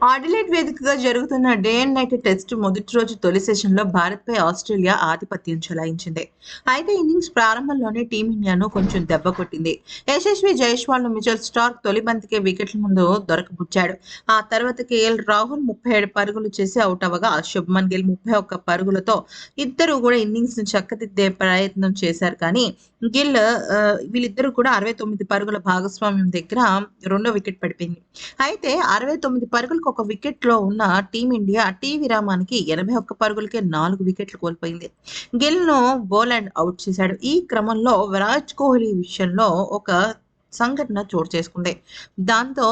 Adelaide వేదికగా జరుగుతున్న day and night test మొదటి రోజు తొలి సెషన్లో భారత్పై ఆస్ట్రేలియా ఆధిపత్యం చెలాయించింది. అయితే ఇన్నింగ్స్ ప్రారంభంలోనే టీమిండియాను కొంచెం దెబ్బ కొట్టింది. యశస్వి జైస్వాల్ మిచల్ స్టార్క్ తొలి బంతికే వికెట్ల ముందు దొరకబుచ్చాడు. ఆ తర్వాత కేఎల్ రాహుల్ ముప్పై ఏడు పరుగులు చేసి అవుట్ అవ్వగా శుభ్మన్ గిల్ ముప్పై ఒక్క పరుగులతో ఇద్దరు కూడా ఇన్నింగ్స్ను చక్కదిద్దే ప్రయత్నం చేశారు. కానీ గిల్ ఆ, వీళ్ళిద్దరూ కూడా అరవై తొమ్మిది పరుగుల భాగస్వామ్యం దగ్గర రెండో వికెట్ పడిపోయింది. అయితే అరవై తొమ్మిది పరుగులు ఒక వికెట్లో ఉన్న టీమిండియా టీ విరామానికి ఎనభై ఒక్క పరుగులకే నాలుగు వికెట్లు కోల్పోయింది. గిల్ను బోలాండ్ అవుట్ చేశాడు. ఈ క్రమంలో విరాట్ కోహ్లీ విషయంలో ఒక సంఘటన చోటు చేసుకుంది. దాంతో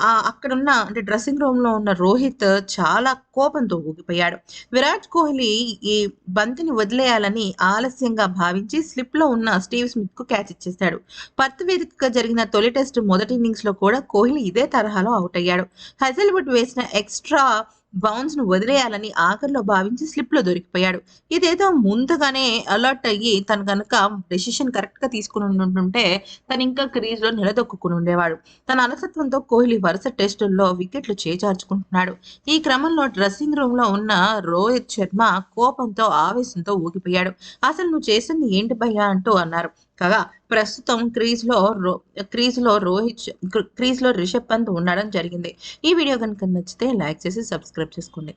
అక్కడున్న అంటే డ్రెస్సింగ్ రూమ్లో ఉన్న రోహిత్ చాలా కోపంతో ఊగిపోయాడు. విరాట్ కోహ్లీ ఈ బంతిని వదిలేయాలని ఆలస్యంగా భావించి స్లిప్లో ఉన్న స్టీవ్ స్మిత్కు క్యాచ్ ఇచ్చేశాడు. పర్త్ వేదికగా జరిగిన తొలి టెస్ట్ మొదటి ఇన్నింగ్స్లో కూడా కోహ్లీ ఇదే తరహాలో అవుట్ అయ్యాడు. హజల్వుడ్ వేసిన ఎక్స్ట్రా బౌన్స్ను వదిలేయాలని ఆఖరిలో భావించి స్లిప్లో దొరికిపోయాడు. ఇదేదో ముందుగానే అలర్ట్ అయ్యి తను కనుక డెసిషన్ కరెక్ట్గా తీసుకుని ఉంటుంటే తను ఇంకా క్రీజ్లో నిలదొక్కుని ఉండేవాడు. తన అలసత్వంతో కోహ్లీ వరుస టెస్టుల్లో వికెట్లు చేజార్చుకుంటున్నాడు. ఈ క్రమంలో డ్రెస్సింగ్ రూమ్లో ఉన్న రోహిత్ శర్మ కోపంతో ఆవేశంతో ఊగిపోయాడు. అసలు నువ్వు చేసింది ఏంటి భయ్యా? అంటూ అన్నారు. కాగా ప్రస్తుతం క్రీజ్లో రో క్రీజ్లో రోహిత్ క్రీజ్లో క్రీజ్లో రిషబ్ పంత్ ఉండడం జరిగింది. ఈ వీడియో కనుక నచ్చితే లైక్ చేసి సబ్స్క్రైబ్ చేసుకోండి.